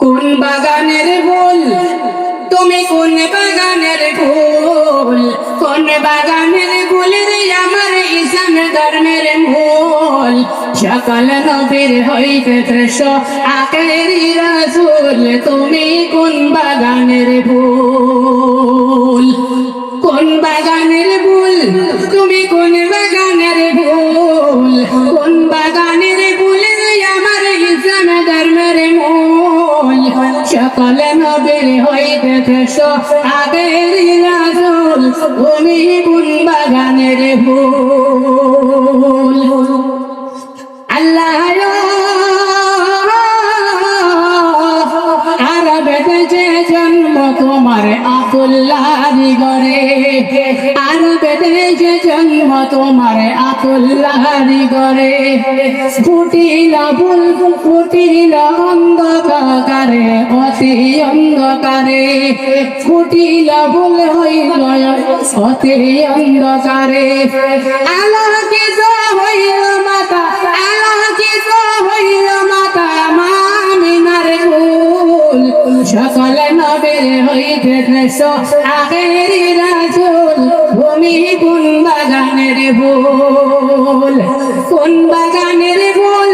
কোন বাগানের ফুল? তুমি কোন বাগানের ফুল? কোন বাগানের ফুল রে আমার ইসলাম ধর্মের মূল? সকল নবীর হইতে ত্রেশ আকেরি রাসূল, তুমি কোন বাগানের ফুল? কোন বাগানের ফুল? তুমি কোন বাগানের ফুল? কোন বাগানের নবীর হইতেছ আগের রাসূল তুমি জন্ম তোমার আকুল্লাহি গরে আরবে যে জন্ম তোমার আকুল্লাহি গরে ফুটিল ফুল, ফুটিল অন্ধকারে, অতি অন্ধকারে। ফুটিল হইল, অতি অন্ধকারে। হইল মাতা, আলোকিত হইল মাতা মামিনার ফুল। সকল হইতে আগের রাজুল, ভূমি কোন বাগানের ফুল কোন বাগানের ফুল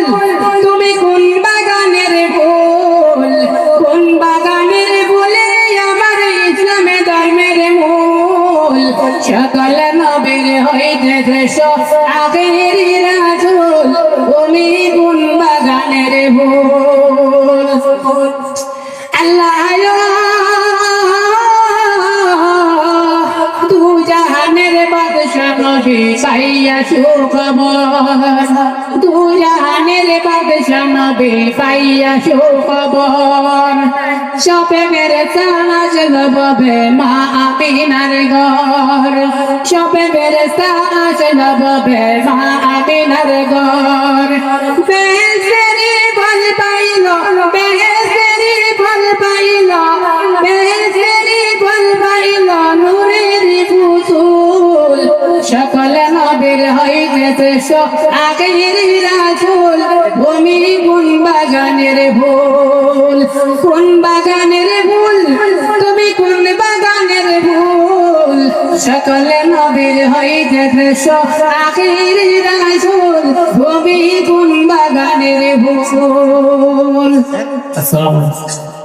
তুমি কোন বাগানের ফুল কোন বাগানের আমার ইসলামে ধর্মের মূল? সকল নবের হইতে নবী পাইয়া সুখবর জাহানের বাদশা নবী পাইয়া সুখবর সপে মেরে সাজ লববে মা আমিনার ঘর সপে মেরে সাজ লববে মা আমিনার ঘর বেসেরি বল পাইল হইতেছে আগের রাসূল ভূমি কোন বাগানের ফুল। কোন বাগানের ফুল? তুমি কোন বাগানের ফুল? সকল নবীর হইতেছে আগের রাসূল ভূমি কোন বাগানের ফুল। আসসালামু আলাইকুম।